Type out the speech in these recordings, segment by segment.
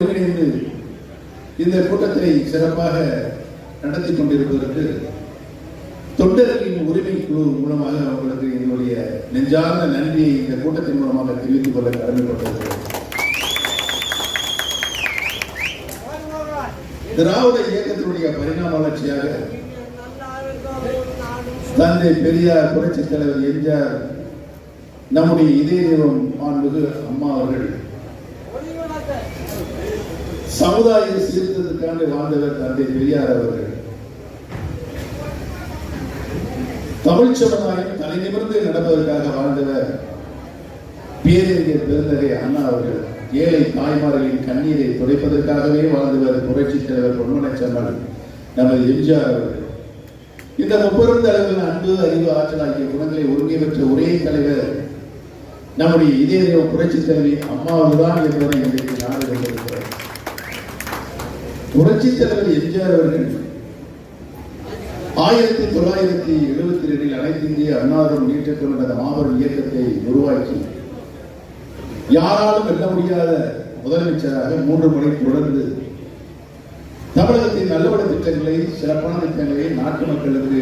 ஒருங்கிணைந்து இந்த கூட்டத்தை சிறப்பாக நடத்தி கொண்டிருப்பதற்கு தொண்டர்களின் உரிமை குழு மூலமாக அவர்களுக்கு என்னுடைய நெஞ்சார்ந்த நன்றியை இந்த கூட்டத்தின் மூலமாக தெரிவித்துக் கொள்ள கடமைப்பட்டிருக்கிறேன். திராவிட இயக்கத்தினுடைய பரிணாம வளர்ச்சியாக தந்தை பெரியார் புரட்சித் தலைவர் எம்ஜிஆர் நம்முடைய இதய தெய்வம் மாண்புகு அம்மா அவர்கள் சமுதாய சீர்திருத்தத்துக்காண்டு வாழ்ந்தவர் தந்தை பெரியார் அவர்கள். தமிழ் சமுதாயம் தலை நிமிர்ந்து நடப்பதற்காக வாழ்ந்தவர் பேரறிஞர் பெருந்தகை அண்ணா அவர்கள். ஏழை தாய்மார்களின் கண்ணீரை துடைப்பதற்காகவே வாழ்ந்தவர் புரட்சித் தலைவர் பொன்மனச்சம்மல் நமது எம்ஜிஆர் அவர்கள். இந்த முப்பெரும் தலைவர்கள் அன்பு அறிவு ஆற்றல் ஆகிய குணங்களை ஒருங்கே பெற்ற ஒரே தலைவர் நம்முடைய இதய புரட்சி தலைவி அம்மாவுதான் என்பதை இன்றைக்கு நாடு கொண்டிருக்கிறார் புரட்சி தலைவர் எம்ஜிஆர் அவர்கள் ஆயிரத்தி தொள்ளாயிரத்தி எழுபத்தி ரெண்டில் அனைத்து இந்திய அன்னாரும் நீட்டத்துடன் அந்த மாபெரும் இயக்கத்தை உருவாக்கி யாராலும் வெல்ல முடியாத முதலமைச்சராக மூன்று முறை தொடர்ந்து தமிழகத்தின் நல்லவட திட்டங்களை சிறப்பான திட்டங்களை நாட்டு மக்களுக்கு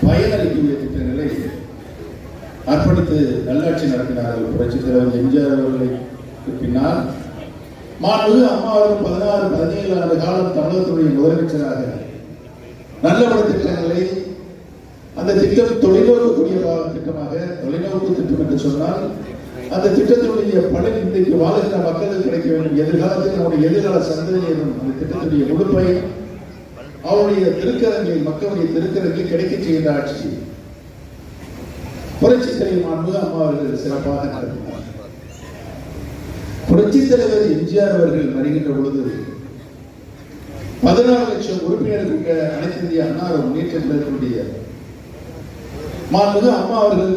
பயனளிக்கக்கூடிய திட்டங்களை அர்ப்பணித்து நல்லாட்சி நடத்தினார்கள் புரட்சி தலைவர் எம்ஜிஆர் அவர்களுக்கு பின்னால் மாண்புமிகு அம்மா அவர்கள் பதினாறு பதினேழு ஆண்டு காலம் தமிழகத்துடைய முதலமைச்சராக. நல்ல திட்டங்களை அந்த திட்டம் தொலைநோக்கக்கூடிய திட்டமாக தொலைநோக்கு திட்டம் என்று சொன்னால் அந்த திட்டத்தினுடைய பலன் இன்றைக்கு வாழ்கிற மக்களுக்கு கிடைக்க வேண்டும். எதிர்காலத்தில் நம்முடைய எதிர்கால சந்ததியினரும் அந்த திட்டத்தினுடைய முழுப்பை அவருடைய திருக்கரங்கில் மக்களுடைய திருக்கரங்கில் கிடைக்க செய்கின்ற ஆட்சி. புரட்சி தலைவர் மாண்பு அம்மா அவர்கள் சிறப்பாக நடத்தினார் புரட்சி தலைவர் எம்ஜிஆர் அவர்கள் வருகின்ற பொழுது பதினாறு லட்சம் உறுப்பினர்கள் கொண்ட அனைத்து இந்திய அண்ணா முன்னேற்ற கழகத்தினுடைய மாண்புமிகு அம்மா அவர்கள்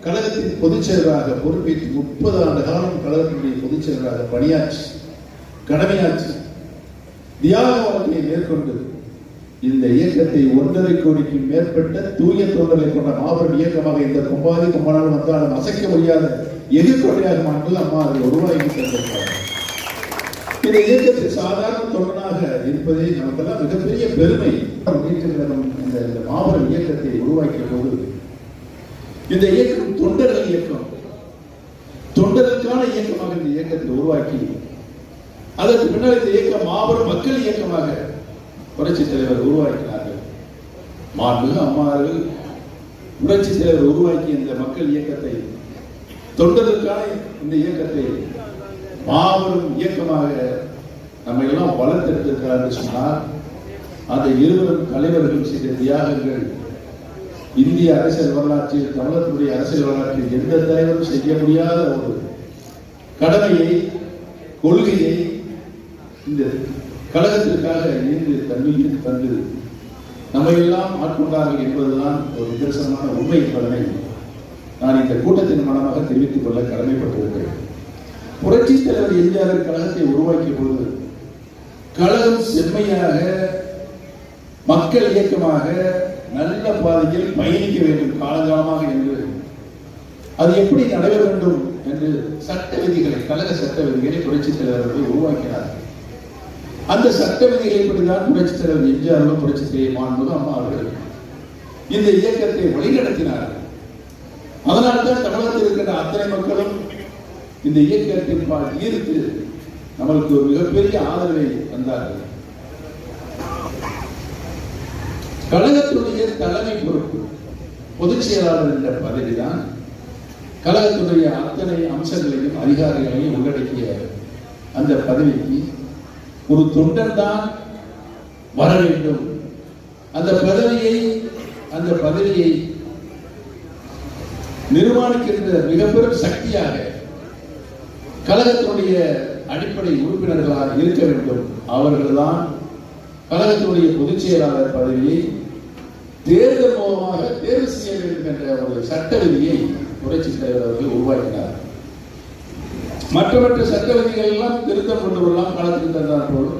கழகத்தின் பொதுச் செயலராக பொறுப்பேற்று முப்பது ஆண்டு காலம் கழகத்தினுடைய பொதுச் செயலராக பணியாற்றி கடமையாற்றி தியாக வாழ்க்கையை மேற்கொண்டு இந்த இயக்கத்தை ஒன்றரை கோடிக்கு மேற்பட்ட தூய தொண்டர்களை கொண்ட மாபெரும் இயக்கமாக இந்த கொம்பாதி கொம்பானாலும் வந்தாலும் அசைக்க முடியாத எதிர்கொண்டையாக மாண்பு அம்மா அதை உருவாக்கி தந்திருக்கிறார் இந்த இயக்கத்தில் சாதாரண தொண்டனாக இருப்பதே நமக்கெல்லாம் மிகப்பெரிய பெருமை. இந்த இந்த மாபெரும் இயக்கத்தை உருவாக்கிய போது இந்த இயக்கம் தொண்டர்கள் இயக்கம். தொண்டர்களுக்கான இயக்கமாக இந்த இயக்கத்தை உருவாக்கி அதற்கு பின்னால் இந்த இயக்கம் மாபெரும் மக்கள் இயக்கமாக புரட்சி தலைவர் உருவாக்கினார்கள். மாண்புமிகு அம்மாறு புரட்சி தலைவர் உருவாக்கிய இந்த மக்கள் இயக்கத்தை தொண்டதற்கான இந்த இயக்கத்தை மாபெரும் இயக்கமாக நம்ம எல்லாம் வளர்த்தெடுத்திருக்கிறார் சொன்னால் அந்த இருவரும் தலைவர்கள் செய்த தியாகங்கள் இந்திய அரசியல் வரலாற்றில் தமிழகத்துடைய அரசியல் வரலாற்றில் எந்த தலைவரும் செய்ய முடியாத ஒரு கடமையை கொள்கையை இந்த கழகத்திற்காக இணைந்து தன்மையில் தந்து நம்மை எல்லாம் ஆட்கொண்டார்கள் என்பதுதான் ஒரு நிதர்சனமான உண்மை என்பதனை நான் இந்த கூட்டத்தின் மூலமாக தெரிவித்துக் கொள்ள கடமைப்பட்டிருக்கிறேன். புரட்சி தலைவர் எம்ஜிஆர் கழகத்தை உருவாக்கிய பொழுது கழகம் செம்மையாக மக்கள் இயக்கமாக நல்ல பாதையில் பயணிக்க வேண்டும் காலகாலமாக என்று. அது எப்படி நடைபெற வேண்டும் என்று சட்ட விதிகளை கழக சட்ட விதிகளை புரட்சி தலைவர்கள் உருவாக்கினார். அந்த சட்ட விதிகளின்படிதான் புரட்சி தலைவர் எம்ஜிஆர் புரட்சி தலைவர் அம்மா அவர்கள் இந்த இயக்கத்தை வழிநடத்தினார்கள். அதனால்தான் தமிழகத்தில் இருக்கின்ற அத்தனை மக்களும் இந்த இயக்கத்தின் பால் ஈர்த்து நம்மளுக்கு ஒரு மிகப்பெரிய ஆதரவை தந்தார்கள். கழகத்துடைய தலைமை பொறுப்பு பொதுச் செயலாளர் என்ற பதவிதான் கழகத்துடைய அத்தனை அம்சங்களையும் அதிகாரிகளையும் உள்ளடக்கிய அந்த பதவிக்கு ஒரு தொண்டர் தான் வர வேண்டும். அந்த பதவியை அந்த பதவியை நிர்மாணிக்கின்ற மிக பெரும் சக்தியாக கழகத்துடைய அடிப்படை உறுப்பினர்களாக இருக்க வேண்டும். அவர்கள்தான் கழகத்துடைய பொதுச் செயலாளர் பதவியை தேர்தல் மூலமாக தேர்வு செய்ய வேண்டும் என்ற ஒரு சட்ட விதியை புரட்சி தலைவர் அவர்கள் உருவாக்கினார். மற்றவற்ற சட்ட விதிகள் எல்லாம் திருத்தம் கொண்டு வரலாம் காலத்துக்கு தந்தார் போல்.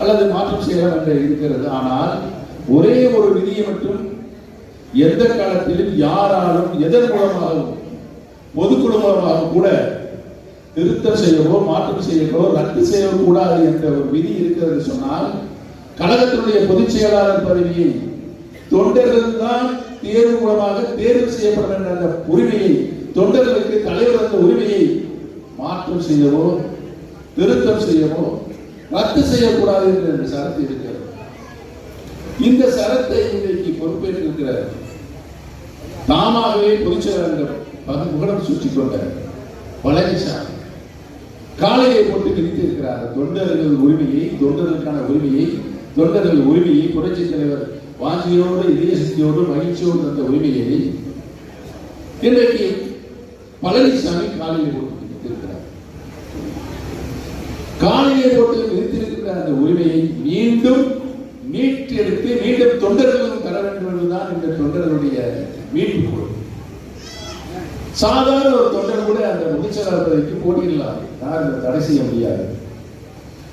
அல்லது மாற்றம் செய்யலாம் என்று இருக்கிறது. ஆனால் ஒரே ஒரு விதியை மட்டும் எந்த காலத்திலும் யாராலும் எதன் மூலமாகவும் பொதுக்குழு மூலமாக கூட திருத்தம் செய்யவோ மாற்றம் செய்யவோ ரத்து செய்யக்கூடாது என்ற ஒரு விதி இருக்கிறது சொன்னால் கழகத்தினுடைய பொதுச் செயலாளர் பதவியை தொண்டர்கள் தான் தேர்வு மூலமாக தேர்வு செய்யப்பட வேண்டும் என்ற உரிமையை தொண்டர்களுக்கு தலைவர் அந்த உரிமையை மாற்றம் செய்யவோ திருத்தம் செய்யவோ ரத்து செய்யக்கூடாது என்ற சரத்து இருக்கிறது. இந்த சரத்தை இன்றைக்கு பொறுப்பேற்றிருக்கிறார் தாமாகவே பொதுச்செயலாளர் பகு- சுற்றி கொண்ட பழனிசாமி காலையை போட்டு கிழித்து இருக்கிறார் தொண்டர்கள் உரிமையை தொண்டர்களுக்கான உரிமையை தொண்டர்கள் உரிமையை புரட்சி தலைவர் வாஞ்சியோடு இதய சக்தியோடு மகிழ்ச்சியோடு தந்த உரிமையை இன்றைக்கு பழனிசாமி காலையில் போட்டு காலையை போட்டு நிறுத்தியிருக்கிற அந்த உரிமையை மீண்டும் மீட்டெடுத்து மீண்டும் தொண்டர்களும் தர வேண்டும் என்பதுதான் இந்த தொண்டர்களுடைய மீட்பு குழு. சாதாரண ஒரு தொண்டர் கூட அந்த பொதுச்செயலாளர் பதவிக்கு போட்டியிடலாம் யார் இந்த தடை செய்ய முடியாது.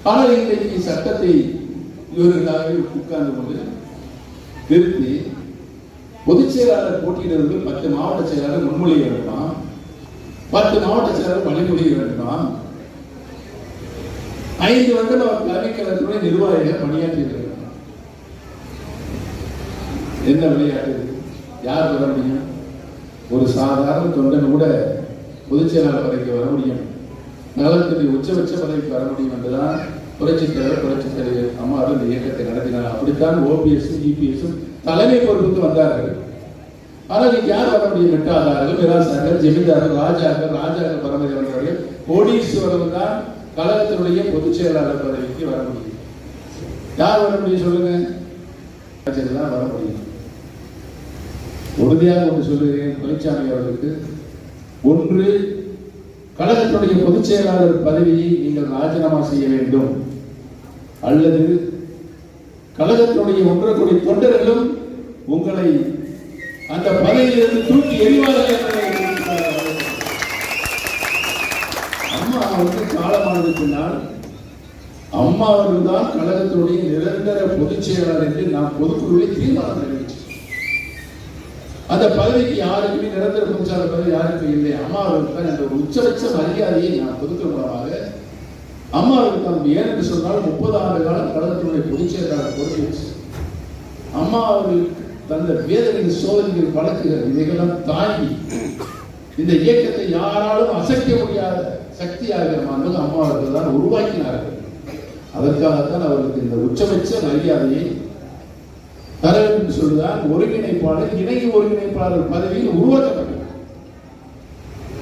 ஆனால் இன்றைக்கு சட்டத்தை இவர்களாகவே உட்கார்ந்து கொண்டு திருத்தி பொதுச் செயலாளர் போட்டியிடுறது பத்து மாவட்ட செயலாளர் முன்மொழிய வேண்டுமா. பத்து மாவட்ட செயலாளர் வழிமொழிய வேண்டுமா. ஐந்து வருடம் அவர் கல்விக்கழகத்துடைய நிர்வாகிகள் பணியாற்றி இருக்கிறார் என்ன விளையாட்டு? யார் வர முடியும்? ஒரு சாதாரண தொண்டன் கூட பொதுச் செயலாளர் பதவிக்கு வர முடியும். நகரத்துடைய உச்சபட்ச பதவிக்கு வர முடியும் என்றுதான் புரட்சித் தலைவர் புரட்சித் தலைவர் அம்மா இந்த இயக்கத்தை நடத்தினார். அப்படித்தான் ஓபிஎஸ் ஜிபிஎஸும் தலைமை பொறுப்புக்கு வந்தார்கள். ஆனால் இங்கே யார் வர முடியும் மெட்டாதார்கள் மிராசார்கள் ஜெமீன்தார்கள் ராஜாக்கள் ராஜாக்கள் பரம்பரை வந்தவர்கள் கோடீஸ்வரர்கள் தான் கழகத்தினுடைய பொதுச் செயலாளர் பதவிக்கு வர முடியும். யார் வர முடியும் சொல்லுங்க? வர முடியும். உறுதியாக ஒன்று சொல்லுகிறேன் பழனிசாமி அவர்களுக்கு. ஒன்று கழகத்துடைய பொதுச் செயலாளர் பதவியை நீங்கள் ராஜினாமா செய்ய வேண்டும். அல்லது கழகத்தினுடைய ஒன்றக்கூடிய கோடி தொண்டர்களும் உங்களை அந்த பதவியிலிருந்து தூக்கி எறிவார்கள் என்பதை உறுதியாக அம்மா வந்து காலமானது நாள் அம்மா அவர்கள் தான் கழகத்தினுடைய நிரந்தர பொதுச் செயலாளர் என்று நான் பொதுக்குழுவை தீர்மானம் அந்த பதவிக்கு யாருக்குமே நிரந்தர பொதுச்சாளர் பதவி யாருக்கும் இல்லை. அம்மா அவர்களுக்கு தான் என்ற உச்சபட்ச மரியாதையை நான் பொதுக்குழு மூலமாக அம்மா அவருக்கு தான் ஏன் என்று சொன்னால் முப்பது ஆண்டு காலம் கழகத்தினுடைய பொதுச் செயலாளர் பொறுப்பேற்று அம்மா அவர்களுக்கு தந்த வேதனை சோதனைகள் வழக்குகள் இதையெல்லாம் தாங்கி இந்த இயக்கத்தை யாராலும் அசைக்க முடியாத சக்தியாக ஆகிரமானது அம்மாவர்கள் தான் உருவாக்கினார்கள். அதற்காகத்தான் அவர்களுக்கு இந்த உச்சபட்ச மரியாதையை தர வேண்டும் சொல்லுதான் ஒருங்கிணைப்பாளர் இணை ஒருங்கிணைப்பாளர் பதவியில் உருவாக்கப்பட்டது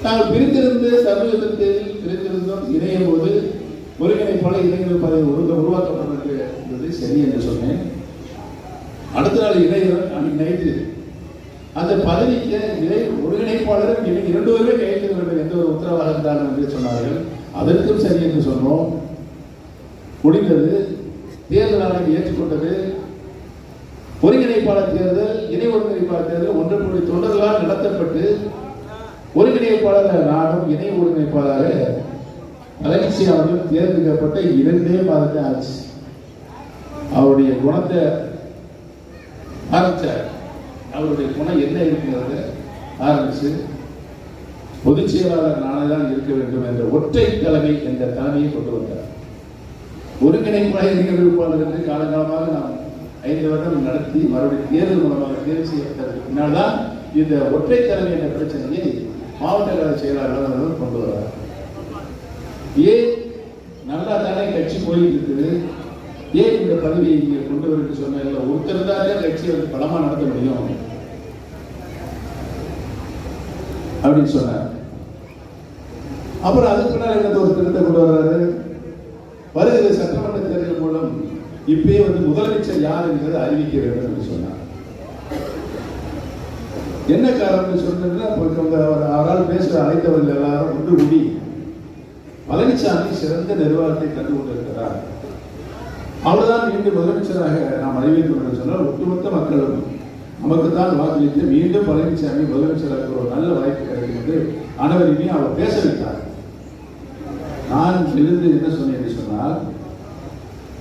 நாங்கள் பிரிந்திருந்து தமிழகத்தில் பிரிந்திருந்தோம். இணையும் போது ஒருங்கிணைப்பாளர் இளைஞர் பதவி உருவ உருவாக்கப்பட்டது என்பது சரி என்று சொன்னேன். அடுத்த நாள் இளைஞர் அன்னைக்கு அந்த பதவிக்கு இணை ஒருங்கிணைப்பாளரும் இணை இரண்டு பேருமே கையெழுத்து எந்த ஒரு உத்தரவாக இருந்தாலும் என்று சொன்னார்கள். அதற்கும் சரி என்று சொன்னோம். முடிந்தது. தேர்தல் ஆணையம் ஏற்றுக்கொண்டது. ஒருங்கிணைப்பாளர் தேர்தல் இணை ஒருங்கிணைப்பாளர் தேர்தல் ஒன்று கோடி தொண்டர்களால் நடத்தப்பட்டு ஒருங்கிணைப்பாளர் நானும் இணை ஒருங்கிணைப்பாளர் பழனிச்சி அவர்கள் தேர்ந்தெடுக்கப்பட்ட இரண்டே மாதத்தை ஆச்சு. அவருடைய குணத்தை ஆரம்பிச்சார். அவருடைய குணம் என்ன இருக்குங்கிறத ஆரம்பிச்சு பொதுச் செயலாளர் நானே தான் இருக்க வேண்டும் என்ற ஒற்றை தலைமை என்ற தலைமையை கொண்டு வந்தார். ஒருங்கிணைப்பாக விருப்பாளர் என்று காலகாலமாக நாம் ஐந்து வருடம் நடத்தி மறுபடியும் தேர்தல் மூலமாக தேர்வு செய்யப்பட்டதற்கு பின்னால் தான் இந்த ஒற்றை தலைமை என்ற பிரச்சனையை மாவட்ட கழக செயலாளர் அவர்கள் கொண்டு வர்றார். ஏன் நல்லா தானே கட்சி போயிட்டு இருக்குது ஏன் இந்த பதவியை இங்கே கொண்டு வரேன்னு சொன்ன ஒருத்தர் தானே கட்சியை வந்து பலமா நடத்த முடியும். அப்படின்னு சொன்னார். அப்புறம் அதுக்கு பின்னால் என்ன ஒரு திருத்த கொண்டு வர்றாரு? வருகிற சட்டமன்ற தேர்தல் மூலம் இப்பயே வந்து முதலமைச்சர் யார் என்கிறது அறிவிக்க வேண்டும் என்று சொன்னார். என்ன காரணம்னு சொன்னா அவரால் பேசுற அழைத்தவர்கள் எல்லாரும் ஒன்று கூடி பழனிசாமி சிறந்த நிர்வாகத்தை கண்டு கொண்டிருக்கிறார் அவர்தான் மீண்டும் முதலமைச்சராக நாம் அறிவிக்க வேண்டும் சொன்னால் ஒட்டுமொத்த மக்களும் நமக்கு தான் வாக்களித்து மீண்டும் பழனிசாமி முதலமைச்சராக ஒரு நல்ல வாய்ப்பு கிடைக்கும் என்று அனைவரையுமே அவர் பேச வைத்தார். நான் எழுந்து என்ன சொன்னேன் என்று சொன்னால்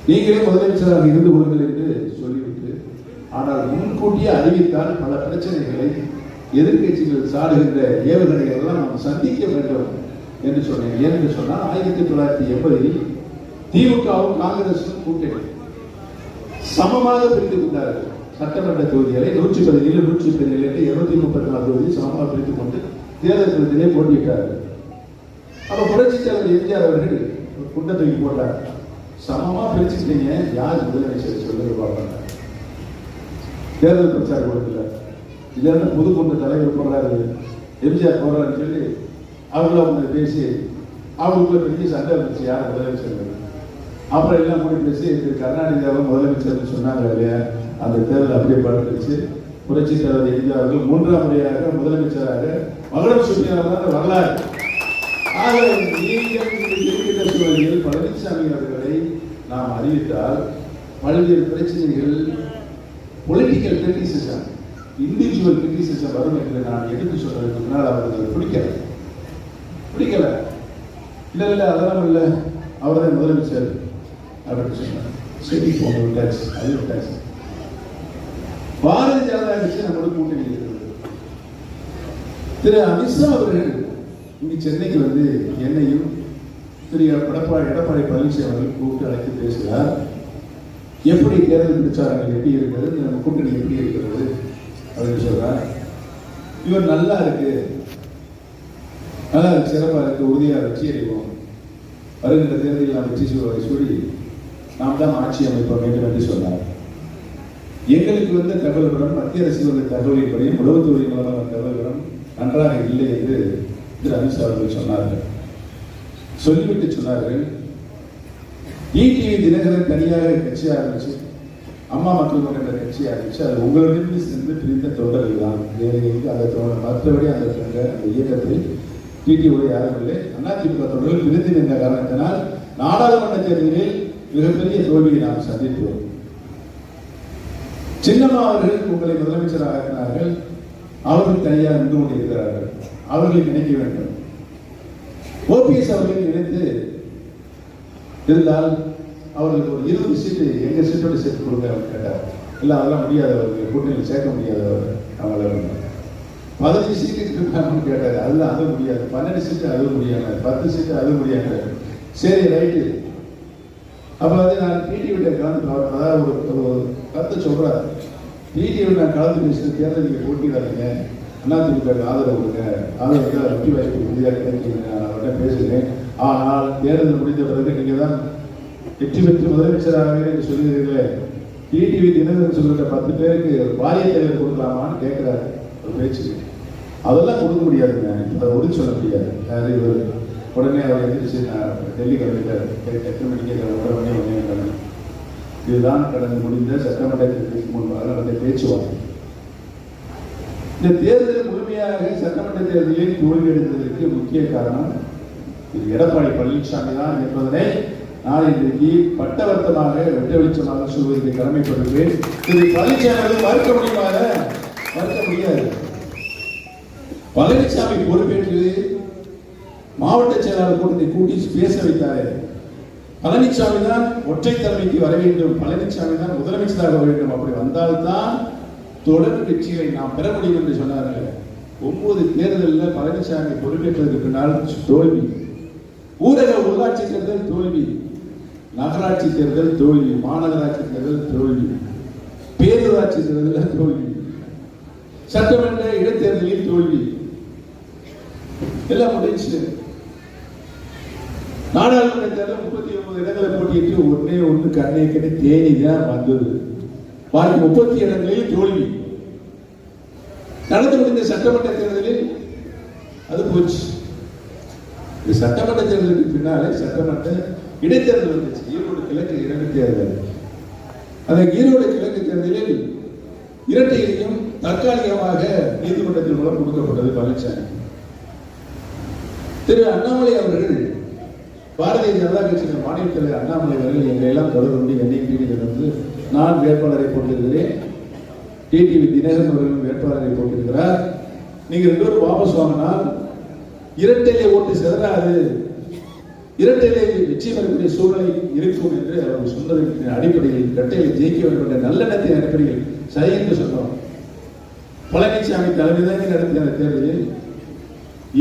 நீங்களே முதலமைச்சராக இருந்து கொள்ளுங்கள் என்று சொல்லிவிட்டு ஆனால் முன்கூட்டியே அறிவித்தால் பல பிரச்சனைகளை எதிர்க்கட்சிகள் சாடுகின்ற ஏவுகணைகள் எல்லாம் நாம் சந்திக்க வேண்டும் என்று சொன்னேன். ஏன்னு சொன்னால் ஆயிரத்தி தொள்ளாயிரத்தி எண்பதில் திமுகவும் காங்கிரசும் கூட்டணி சமமாக பிரித்து கொண்டார்கள். சட்டமன்ற தொகுதிகளை நூற்றி பதினேழு நூற்றி பதினேழு இருநூத்தி முப்பத்தி நாலு தொகுதி சமமாக பிரித்துக் கொண்டு தேர்தல் களத்திலே போட்டியிட்டார்கள். அப்போ புரட்சித்தலைவர் எம்ஜிஆர் அவர்கள் குண்டை தூக்கி போட்டார். சமமாக பிரிச்சுட்டீங்க யார் முதலமைச்சர் சொல்லுங்க பார்ப்பாங்க தேர்தல் பிரச்சாரம் கொடுக்கல இல்லைன்னா புதுக்கொண்ட தலைவர் போடுறாரு. எம்ஜிஆர் போடுறாருன்னு சொல்லி அவங்கள அவங்க பேசி அவங்களுக்குள்ள பெரிய சண்டை வந்துச்சு. யார் முதலமைச்சர் அப்புறம் எல்லாம் கூட பேசி திரு கருணாநிதி அவர் முதலமைச்சர்னு சொன்னாங்க இல்லையா? அந்த தேர்தல் அப்படியே படுத்துச்சு புரட்சி தலைவர் எம்ஜிஆர் அவர்கள் மூன்றாம் முறையாக முதலமைச்சராக மகுடம் சுற்றியாளர் வரலாறு. சூழலில் பழனிசாமி அவர்களை நாம் அறிவித்தால் பல்வேறு பிரச்சனைகள் பொலிட்டிக்கல் கிரிட்டிசிசம் இண்டிவிஜுவல் கிரிட்டிசிசம் வரும் என்று நான் எடுத்து சொல்றதுக்கு முன்னால் அவர்களுக்கு பிடிக்கல. பிடிக்கல. இல்லை இல்லை அதெல்லாம் இல்லை. அவர் தான் முதலமைச்சர் அப்படின்னு சொன்னார். சரி போங்க விட்டாச்சு அது விட்டாச்சு பாரதிய ஜனதா கட்சி நம்மளுக்கு கூட்டணி இருக்கிறது திரு அமித்ஷா அவர்கள் இங்கே சென்னைக்கு வந்து என்னையும் திரு எடப்பாடி எடப்பாடி பழனிசாமி அவர்கள் கூப்பிட்டு அழைத்து பேசுகிறார். எப்படி தேர்தல் பிரச்சாரங்கள் எப்படி இருக்கிறது நம்ம கூட்டணி எப்படி இருக்கிறது அப்படின்னு சொல்கிறார் இவர் நல்லா இருக்கு. நல்லா இருக்கு சிறப்பா இருக்கு உறுதியாக வச்சு அறிவோம் வருகின்ற தேர்தலில் நாம் வெற்றி சொல்லி நாம் தான் ஆட்சி அமைப்ப வேண்டும் என்று சொன்னார். எங்களுக்கு வந்த தகவல்களும் மத்திய அரசு வந்த தகவலின்படியும் உளவுத்துறை மூலமான தகவல்களும் நன்றாக இல்லை என்று திரு அமித்ஷா அவர்கள் சொன்னார்கள். சொல்லிவிட்டு சொன்னார்கள் இடிவி தினகரன் தனியாக கட்சி ஆரம்பிச்சு அம்மா மக்கள் என்ற கட்சி ஆரம்பிச்சு அது உங்களிடம் சென்று பிரிந்த தொண்டர்கள் தான். வேறு எங்கு அந்த தொண்டர் மற்றபடி அந்த அந்த இயக்கத்தில் டிடிஓ யாரும் இல்லை. அதிமுக தொண்டர்கள் பிரிந்து நின்ற காரணத்தினால் நாடாளுமன்ற தேர்தலில் மிகப்பெரிய தோல்வியை நாம் சந்தித்தோம். சின்னம்மா அவர்கள் உங்களை முதலமைச்சராக இருக்கிறார்கள் அவர்கள் தனியாக நின்று கொண்டிருக்கிறார்கள். அவர்களை நினைக்க வேண்டும். ஓபிஎஸ் அவர்களை நினைத்து இருந்தால் அவர்களுக்கு ஒரு இருபது சீட்டு எங்க சீட்டோட சேர்த்து கொடுங்க அப்படின்னு கேட்டார். இல்லை அதெல்லாம் முடியாது அவருக்கு கூட்டணியில் சேர்க்க முடியாது அவர் அவங்கள பதினஞ்சு சீட்டு இருக்காங்கன்னு கேட்டார். அதெல்லாம் அது முடியாது. பன்னெண்டு சீட்டு அது முடியாது பத்து சீட்டு அது முடியாது சரி ரைட்டு. அப்போ வந்து நான் பிடிவிட கலந்து அதாவது ஒரு ஒரு கருத்தை சொல்றாரு. நான் கலந்து பேசுகிற தேர்தல் நீங்க போட்டிடாதீங்க அதிமுக ஆதரவு கொடுங்க. ஆதரவு தான் வெற்றி வாய்ப்பு உறுதியாக கிடைக்குங்க நான் அவர்கிட்ட பேசுகிறேன். ஆனால் தேர்தல் முடிந்த பிறகு நீங்க தான் வெற்றி பெற்று முதலமைச்சராக என்று சொல்லுகிறீர்களே டிடிவி தினகரன் சொல்லுற பத்து பேருக்கு வாரிய தலைவர் கொடுக்கலாமான்னு கேட்குறாரு. ஒரு பேச்சு அதெல்லாம் கொடுக்க முடியாதுங்க. அதை உறுதி சொல்ல முடியாது. அது இவர் உடனே அவர் எந்திரிச்சு நான் டெல்லி கிளம்பிட்டார். எட்டு- மணிக்கு உடனே உடனே கிளம்பி இதுதான் கடந்து முடிந்த சட்டமன்றத்திற்கு முன்பாக நடந்த பேச்சுவார்த்தை. இந்த தேர்தல் முழுமையாக சட்டமன்ற தேர்தலில் தோல்வியடைந்ததற்கு முக்கிய காரணம் இது எடப்பாடி பழனிசாமி தான் என்பதனை நான் இன்றைக்கு பட்டவர்த்தமாக வெட்ட வெளிச்சமாக சொல்வதற்கு கடமைப்படுகிறேன் இது பழனிசாமி மறுக்க முடியுமாக மறுக்க முடியாது. பழனிசாமி பொறுப்பேற்று மாவட்ட செயலாளர் கூட்டத்தை கூட்டி பேச வைத்தாரே. பழனிசாமி தான் ஒற்றை தலைமைக்கு வர வேண்டும். பழனிசாமி தான் முதலமைச்சராக வர வேண்டும். அப்படி வந்தால்தான் தொடர் வெற்றிகளை நாம் பெற முடியும் என்று சொன்னார்கள். ஒன்பது தேர்தலில் பழனிசாமி பொறுப்பேற்றதுக்கு பின்னால் தோல்வி. ஊரக உள்ளாட்சி தேர்தல் தோல்வி. நகராட்சி தேர்தல் தோல்வி. மாநகராட்சி தேர்தல் தோல்வி. பேரூராட்சி தேர்தலில் தோல்வி. சட்டமன்ற இடைத்தேர்தலில் தோல்வி. எல்லாம் முடிஞ்சு நாடாளுமன்ற தேர்தல் முப்பத்தி ஒன்பது இடங்களை போட்டியிட்டு ஒன்னே ஒன்று கண்ணே கண்ணே தேனி தான் வந்தது. பாக்கி முப்பத்தி இடங்களில் தோல்வி. நடந்து முடிந்த சட்டமன்ற தேர்தலில் அது போச்சு. இது சட்டமன்ற தேர்தலுக்கு பின்னாலே சட்டமன்ற இடைத்தேர்தல் வந்துச்சு. ஈரோடு கிழக்கு இரண்டு தேர்தல். அந்த ஈரோடு கிழக்கு தேர்தலில் இரட்டையிலையும் தற்காலிகமாக நீதிமன்றத்தின் மூலம் கொடுக்கப்பட்டது பழனிசாமி. திரு அண்ணாமலை அவர்கள் பாரதிய ஜனதா கட்சியின் மாநில தலைவர் அண்ணாமலை அவர்கள் எங்களை எல்லாம் தொடர்பு கொண்டு என்னை வந்து நான் வேட்பாளரை போட்டிருக்கிறேன். டிடிவி தினகரன் அவர்களும் வேட்பாளரை போட்டிருக்கிறார். நீங்க ரெண்டு பேரும் வாபஸ் வாங்கினால் இரட்டையிலே ஓட்டு செதறாது. இரட்டையிலே வெற்றி பெறக்கூடிய சூழ்நிலை இருக்கும் என்று அவர் சொன்னதற்கு அடிப்படையில் இரட்டையிலே ஜெயிக்க வேண்டும் என்ற நல்லெண்ணத்தின் அடிப்படையில் சரி என்று சொன்னோம். பழனிசாமி தலைமை நடத்திய அந்த தேர்தலில்?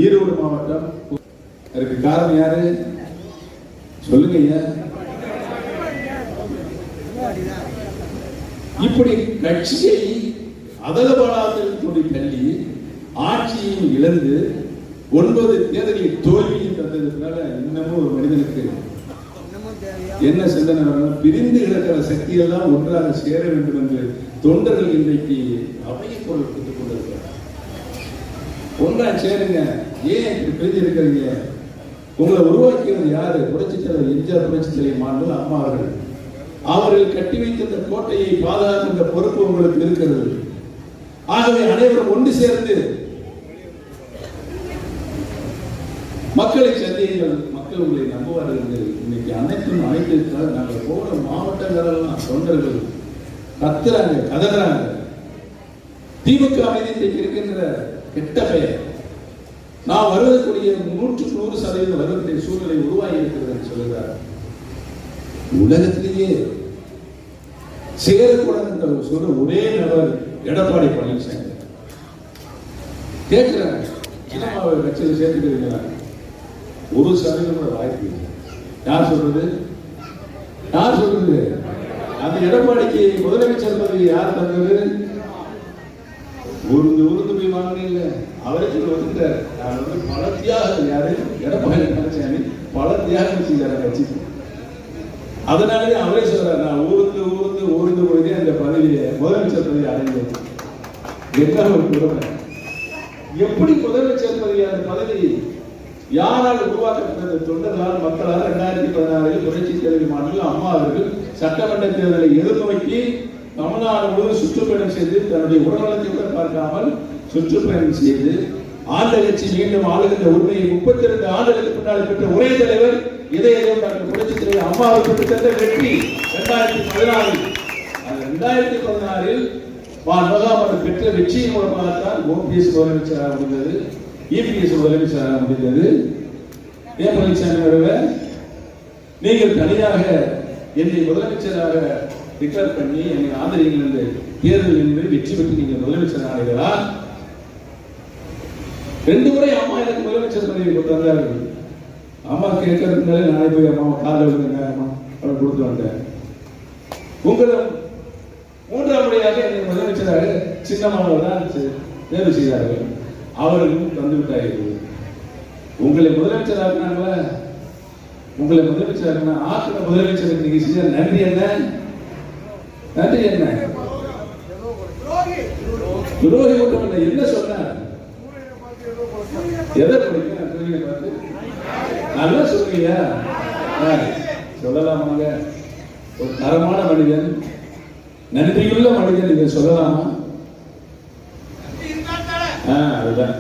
ஈரோடு மாவட்டம். அதுக்கு காரணம் யாரு? சொல்லுங்க ஐயா. இப்படி கட்சியை அதலபாலாத்தில் கொண்டு தள்ளி ஆட்சியையும் இழந்து ஒன்பது தேர்தலில் தோல்வியும் தந்ததுனால இன்னமும் ஒரு மனிதனுக்கு என்ன சிந்தனை பிரிந்து கிடக்கிற சக்தியெல்லாம் ஒன்றாக சேர வேண்டும் என்று தொண்டர்கள் இன்றைக்கு அவையை பொருள் கொடுத்துக் கொண்டிருக்கிறார் ஒன்றா சேருங்க. ஏன் இப்படி பிரிஞ்சு இருக்கிறீங்க உங்களை உருவாக்கியது யாரு? புரட்சித் தலைவர் எம்ஜிஆர் புரட்சித் தலைவர் மாண்பு அம்மா அவர்கள். அவர்கள் கட்டி வைத்திருந்த கோட்டையை பாதுகாக்கின்ற பொறுப்பு உங்களுக்கு இருக்கிறது. ஆகவே அனைவரும் ஒன்று சேர்ந்து மக்களை சந்தியுங்கள். மக்கள் உங்களை நம்புவார்கள் இன்னைக்கு அனைத்தும் அனைத்து நாங்கள் போகிற மாவட்டங்களெல்லாம் தொண்டர்கள் கத்துறாங்க கதறாங்க. திமுக அமைதி இருக்கின்ற கெட்ட பெயர். நான் வருவதற்குரிய நூற்றுக்கு நூறு சதவீதம் வருவதற்குரிய சூழ்நிலை உருவாகி இருக்கிறது என்று சொல்லுகிறார் உலகத்திலேயே சேரக்கூடாது சொல்ற ஒரே நபர் எடப்பாடி பழனிசாமி. கேட்கிறாங்க. சின்னம்மாவை கட்சியில் சேர்த்துக்கிறீங்களா? ஒரு சதவீதம் கூட வாய்ப்பு இல்லை. யார் சொல்றது? யார் சொல்றது? அந்த எடப்பாடிக்கு முதலமைச்சர் பதவி யார் தந்தது? உருந்து உருந்து போய் வாங்கினீங்க அவரே சொல்ல வந்துட்டார் நான் வந்து பல தியாகம் யாரு? எடப்பாடி பழனிசாமி பல தியாகம் செஞ்சார் கட்சிக்கு. அதனாலே அவரே சொல்றாரு நான் ஊருந்து ஊருந்து ஊர்ந்து போயிட்டு அந்த பதவியை முதலமைச்சர் பதவி அடைந்தது என்ன ஒரு எப்படி முதலமைச்சர் பதவி அந்த பதவி யாரால் உருவாக்கப்பட்டது? தொண்டர்களால் மக்களால் இரண்டாயிரத்தி பதினாறில் புரட்சி தலைவி மாநில அம்மா அவர்கள் சட்டமன்ற தேர்தலை எதிர்நோக்கி தமிழ்நாடு முழுவதும் சுற்றுப்பயணம் செய்து தன்னுடைய உடல்நலத்தை கூட பார்க்காமல் சுற்றுப்பயணம் செய்து ஆண்ட கட்சி மீண்டும் ஆளுகின்ற உரிமையை முப்பத்தி ரெண்டு ஆண்டுகளுக்கு பின்னால் பெற்ற ஒரே தலைவர் இதயம் டாக்டர் புரட்சி தலைவர் அம்மாவுக்கு பெற்று தந்த வெற்றி இரண்டாயிரத்தி பதினாறில். அந்த இரண்டாயிரத்தி பதினாறில் மகாமன் பெற்ற வெற்றியின் மூலமாக தான் ஓபிஎஸ் முதலமைச்சராக முடிந்தது. இபிஎஸ் முதலமைச்சராக முடிந்தது. ஏன் பழனிசாமி அவர்கள் நீங்கள் தனியாக என்னை முதலமைச்சராக டிக்ளேர் பண்ணி என்னை ஆதரிங்கள் என்று தேர்தல் நின்று வெற்றி பெற்று நீங்கள் முதலமைச்சர் ஆனீர்களா? ரெண்டு முறை அம்மா எனக்கு முதலமைச்சர் பதவி கொடுத்தார்கள் வந்தார்கள் அம்மா கேட்கறதுனால நானே போய் அம்மா காலில் விழுந்துங்க அம்மா கொடுத்து வந்தேன் உங்களும் மூன்றாம் முறையாக என்னை முதலமைச்சராக சின்னமானவர் தான் தேர்வு செய்தார்கள். அவர்களும் தந்து விட்டார்கள் உங்களை முதலமைச்சராக்குனாங்களா? உங்களை முதலமைச்சராக்குனா ஆத்திர முதலமைச்சருக்கு நீங்க செஞ்ச நன்றி என்ன? நன்றி என்ன? துரோகி. மட்டும் என்ன சொன்னார்? எதை படிக்க பார்த்து நல்லா சொல்றீங்க சொல்லலாமாங்க? ஒரு தரமான மனிதன் நன்றியுள்ள மனிதன் இதை சொல்லலாமா? அதுதான்.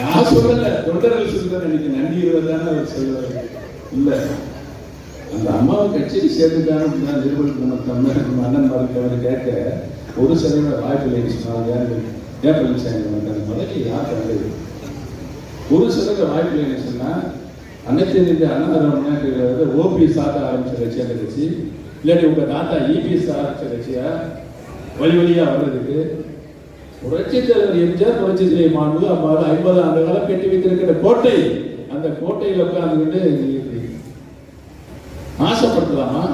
நான் சொல்லல தொண்டர்கள் சொல்றேன் எனக்கு நன்றி தானே அவர் சொல்லுவார். இல்ல. அந்த அம்மாவை கட்சியை சேர்ந்துட்டான்னு தான் நிறுவனம் நம்ம தமிழ் நம்ம அண்ணன் மாதிரி கேட்க ஒரு சதவீத வாய்ப்பு இல்லைன்னு சொன்னாங்க யாரு ஏன் பழனிசாமி வந்தாங்க முதல்ல யார் தந்தது ஒரு சதவீத வாய்ப்பு என்ன சொன்னால் அனைத்து இந்திய அண்ணா ஓபிஎஸ் ஆட்ட ஆரம்பிச்ச கட்சியாக அந்த கட்சி இல்லாட்டி உங்கள் தாத்தா இபிஎஸ் ஆரம்பிச்ச கட்சியா வழி வழியாக வர்றதுக்கு புரட்சி தலைவர் எம்ஜிஆர் புரட்சி தலைவர் மாண்பு அம்மாவை ஐம்பது ஆண்டு காலம் கட்டி வைத்திருக்கிற கோட்டை அந்த கோட்டையில் உட்கார்ந்துக்கிட்டு ஆசைப்படுத்தலாமா?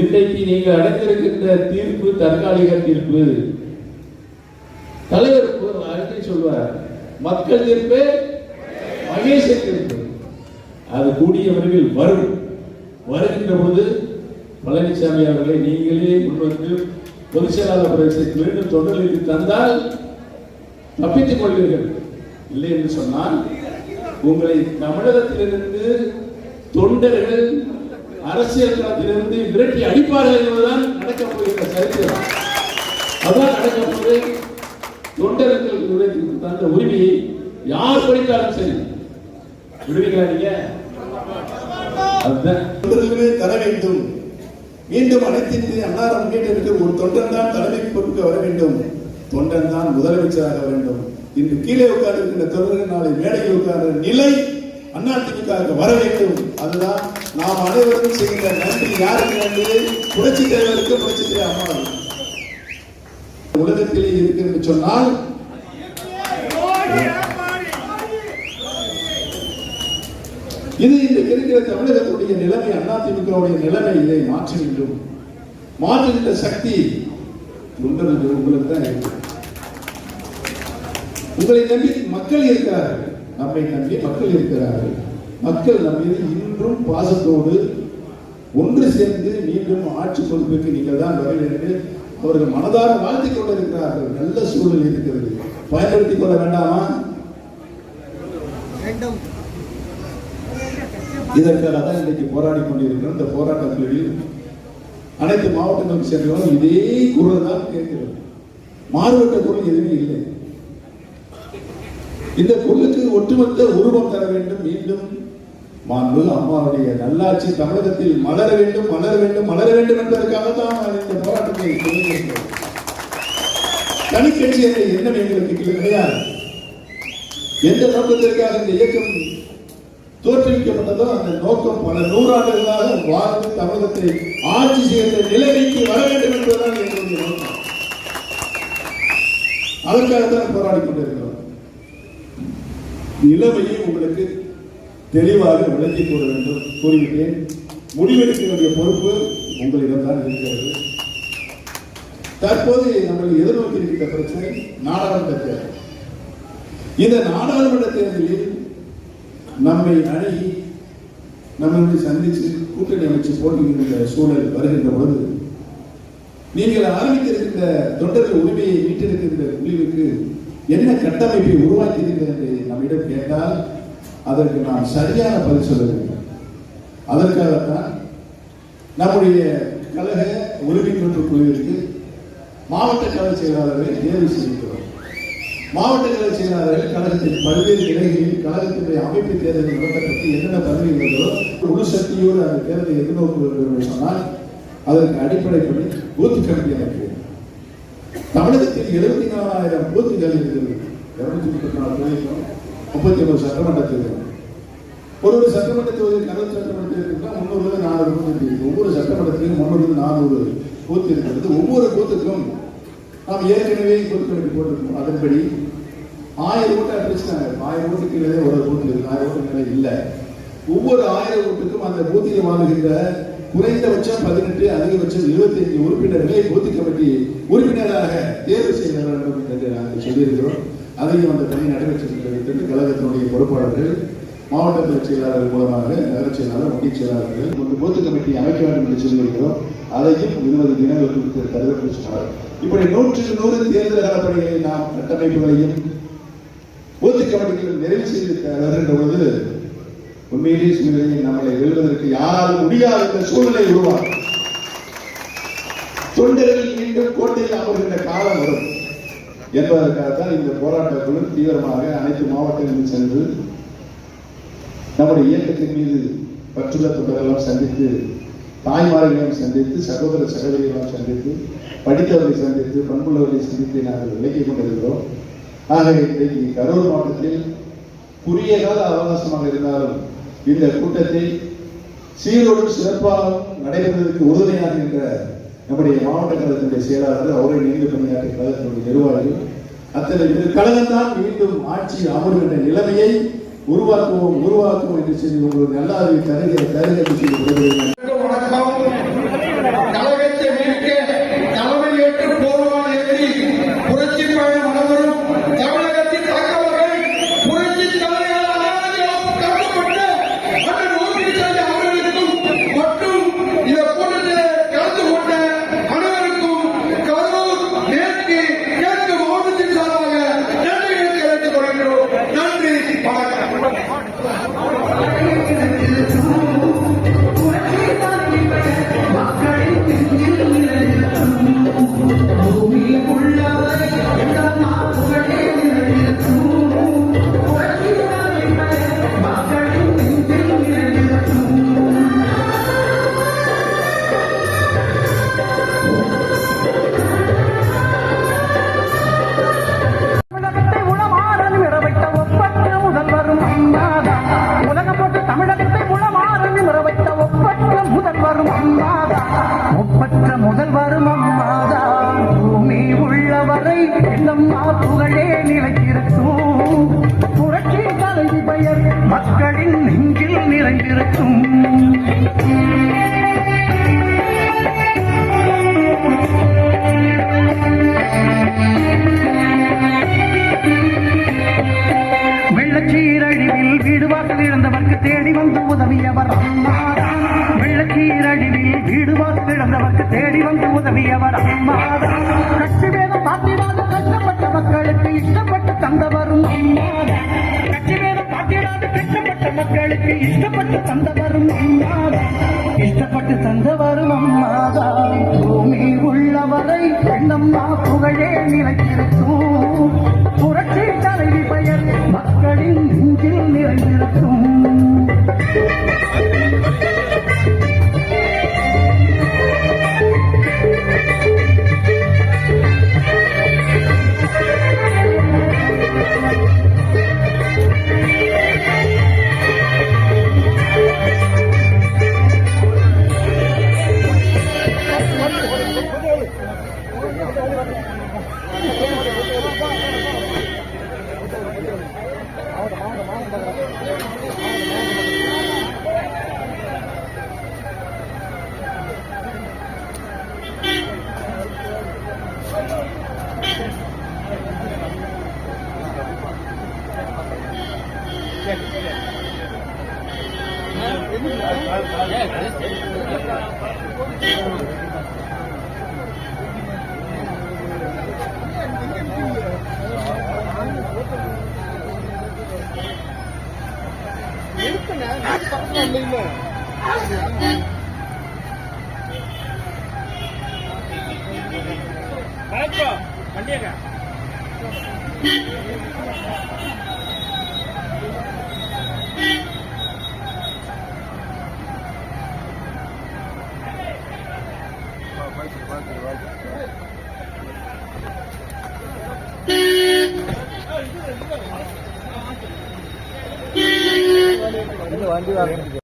இன்றைக்கு நீங்கள் அடைந்திருக்கின்ற தீர்ப்பு தற்காலிக தீர்ப்பு. தலைவர் ஒரு அறிக்கை சொல்வார். மக்கள் தீர்ப்பு மகேச தீர்ப்பு அது கூடிய விரைவில் வரும். வருகின்ற பொழுது பழனிசாமி அவர்களை நீங்களே முன்வந்து பொதுச் செயலாளர் பிரதேசத்தை மீண்டும் தொண்டர்களுக்கு தந்தால் தப்பித்துக் கொள்வீர்கள். இல்லை என்று சொன்னால் உங்களை தமிழகத்திலிருந்து தொண்டர்கள் அரசியல் களத்திலிருந்து விரட்டி அடிப்பார்கள் என்பதுதான் நடக்கப் போகிற சரித்திரம். அதான் நடக்கப் தொண்டர்கள் உழைத்து தந்த உரிமையை யார் படித்தாலும் சரி. விடுவிக்காதீங்க நீங்க தர வேண்டும். மீண்டும் அனைத்து அன்னாரம் அன்னார ஒரு தொண்டன் தான் தலைமை பொறுப்புக்கு வர வேண்டும். தொண்டன் தான் முதலமைச்சராக வேண்டும். இன்று கீழே உட்கார்ந்திருக்கின்ற தொண்டர்கள் நாளை மேடையில் உட்கார்ந்த நிலை அதிமுக வர வேண்டும். அதுதான் நாம் அனைவரும் செய்கின்ற நன்றி யாருக்கு நன்றி? புரட்சி தலைவருக்கு புரட்சி தலைவர் அம்மா உலகத்திலே இருக்கிறது சொன்னால் இது இன்றைக்கு இருக்கிற தமிழகத்துடைய நிலைமை அதிமுகவுடைய நிலைமை இதை மாற்ற வேண்டும். மாற்றுகின்ற சக்தி உங்களுக்கு உங்களுக்கு தான் இருக்கு. உங்களை நம்பி மக்கள் இருக்கிறார்கள். நம்மை நம்பி மக்கள் இருக்கிறார்கள். மக்கள் நம்பி இன்றும் பாசத்தோடு ஒன்று சேர்ந்து மீண்டும் ஆட்சி பொறுப்புக்கு நீங்கள் தான் வர வேண்டும் அவர்கள் மனதார வாழ்த்திக் கொண்டிருக்கிறார்கள். நல்ல சூழல் இருக்கிறது. பயன்படுத்திக் கொள்ள வேண்டாமா? இதற்காக தான் இன்றைக்கு போராடி கொண்டிருக்கிறோம். இந்த போராட்டங்களில் அனைத்து மாவட்டங்களுக்கு சென்றவரும் இதே குரல் தான் கேட்கிறோம். மாறுபட்ட குரல் எதுவுமே இல்லை. இந்த குரலுக்கு ஒட்டுமொத்த உருவம் தர வேண்டும். மீண்டும் மாண்பு அம்மாவுடைய நல்லாட்சி தமிழகத்தில் மலர வேண்டும் மலர வேண்டும் மலர வேண்டும் என்பதற்காக தான் இந்த போராட்டத்தை தொடங்கியிருக்கிறோம் தனிக்கட்சி என்ற எண்ணம் எங்களுக்கு கிடையாது. எந்த நோக்கத்திற்காக இந்த இயக்கம் தோற்றுவிக்கப்பட்டதோ அந்த நோக்கம் பல நூறாண்டுகளாக வாழ்ந்து தமிழகத்தை ஆட்சி செய்கிற நிலைமைக்கு வர வேண்டும் என்பதுதான் எங்களுடைய நோக்கம். அதற்காகத்தான் போராடி கொண்டிருக்கிறோம். நிலைமையை உங்களுக்கு தெளிவாக விளங்கி கூற வேண்டும். கூறிவிட்டேன். முடிவெடுக்க வேண்டிய பொறுப்பு உங்களிடம் தான் இருக்கிறது. தற்போது நம்ம எதிர்நோக்கி இருக்கிற பிரச்சனை நாடாளுமன்ற தேர்தல். இந்த நாடாளுமன்ற தேர்தலில் நம்மை அணுகி நம்மளை சந்தித்து கூட்டணி அமைச்சு போட்டியிடுகின்ற சூழல் வருகின்ற பொழுது நீங்கள் ஆரம்பித்திருக்கின்ற தொண்டர்கள் உரிமையை மீட்டிருக்கின்ற முடிவுக்கு என்ன கட்டமைப்பை உருவாக்கியிருக்கிறது நம்மிடம் கேட்டால் அதற்கு நாம் சரியான பதில் சொல்ல வேண்டும் அதற்காகத்தான் நம்முடைய கழக உரிமைக்குழு குழுவிற்கு மாவட்ட கழக செயலாளர்களை தேர்வு செய்கிறோம் மாவட்ட கழக செயலாளர்கள் கழகத்தின் பல்வேறு நிலைகளில் கழகத்தினுடைய அமைப்பு தேர்தல் நடத்தப்பட்டு என்னென்ன பதவி இருந்ததோ முழு சக்தியோடு அந்த தேர்தலை எதிர்நோக்கு சொன்னால் அதற்கு அடிப்படைப்படி பூத் கமிட்டி அமைக்க தமிழகத்தில் எழுபத்தி நாலாயிரம் பூத்துகள் இருக்கிறது. இருநூத்தி முப்பத்தி நாலு தொழில்நுட்பம் முப்பத்தி ஒன்பது சட்டமன்ற தேர்தல் ஒரு ஒரு சட்டமன்ற தொகுதியில் கருத்து சட்டமன்ற தேர்தலுக்கு முன்னூறு நானூறு பூத்து இருக்கு ஒவ்வொரு சட்டமன்றத்திலும் முன்னூறு நானூறு பூத்து இருக்கிறது ஒவ்வொரு பூத்துக்கும் நாம் ஏற்கனவே பூத் போட்டிருக்கோம். அதன்படி ஆயிரம் ஓட்டு அடிச்சுட்டாங்க ஆயிரம் ஓட்டுக்கு மேலே ஒரு பூத்து இருக்கு. ஆயிரம் ஓட்டுக்கு மேலே இல்லை. ஒவ்வொரு ஆயிரம் ஓட்டுக்கும் அந்த பூத்தில் வாங்குகின்ற குறைந்தபட்சம் பதினெட்டு அதிகபட்சம் இருபத்தி ஐந்து உறுப்பினர்களை பூத்து கமிட்டி உறுப்பினராக தேர்வு செய்ய வேண்டும் என்று நாங்கள் சொல்லியிருக்கிறோம். அதையும் அந்த பணி நடைபெற்றிருக்கிறது கழகத்தினுடைய பொறுப்பாளர்கள் மாவட்ட செயலாளர்கள் மூலமாக நகர செயலாளர் ஒன்றிய செயலாளர்கள் ஒரு பூத்து கமிட்டி அமைக்க வேண்டும் என்று சொல்லியிருக்கிறோம். அதையும் இருபது தினங்களுக்கு தருவதற்கு இப்படி நூற்றுக்கு நூறு தேர்தல் நலப்பணிகளை நாம் கட்டமைப்புகளையும் பூத்து கமிட்டிகள் நிறைவு செய்து வருகின்ற பொழுது உண்மையிலேயே சூழ்நிலையை நம்மளை வெல்வதற்கு யாராலும் முடியாத என்ற சூழ்நிலை உருவாகும். தொண்டர்கள் மீண்டும் கோட்டையில் அமர்கின்ற காலம் வரும். என்பதற்காகத்தான் இந்த போராட்டத்துடன் தீவிரமாக அனைத்து மாவட்டங்களிலும் சென்று நம்முடைய இயக்கத்தின் மீது பற்றுள்ள தொண்டர்களெல்லாம் சந்தித்து தாய்மார்களையும் சந்தித்து சகோதர சகோதரிகளாம் சந்தித்து படித்தவர்களை சந்தித்து பண்புள்ளவர்களை சந்தித்து நாங்கள் விலக்கிக் கொண்டிருக்கிறோம். ஆக இன்றைக்கு கரூர் மாவட்டத்தில் குறுகிய கால அவகாசமாக இருந்தாலும் இந்த கூட்டத்தை சீரோடு சிறப்பாகவும் நடைபெறுவதற்கு உறுதுணையாக என்ற நம்முடைய மாவட்ட கழகத்தினுடைய செயலாளர் அவரை நீங்க பணியாற்றிய கழகத்தினுடைய நிர்வாகி அத்தனை பேர் கழகத்தான் மீண்டும் ஆட்சி அமர்கின்ற நிலைமையை உருவாக்குவோம் உருவாக்குவோம் என்று சொல்லி உங்களுக்கு நல்ல அறிவு தருகிற தருகிற என்று சொல்லி வந்து அம்மாதான் கட்சி வேதம் பாத்திராத கஷ்டப்பட்ட மக்களுக்கு இஷ்டப்பட்டு தந்தவரும் அம்மாதான் கட்சி வேதம் பாத்திராத கஷ்டப்பட்ட மக்களுக்கு இஷ்டப்பட்டு தந்தவரும் அம்மாதான் இஷ்டப்பட்டு தந்தவரும் அம்மாதான் பூமி உள்ளவரை பெண்ணம்மா புகழே நிலைத்திருக்கும். புரட்சி தலைவி பெயர் மக்களின் நெஞ்சில் நிறைந்திருக்கும். இருக்குண்ணா பக்கத்துல இல்லைங்களா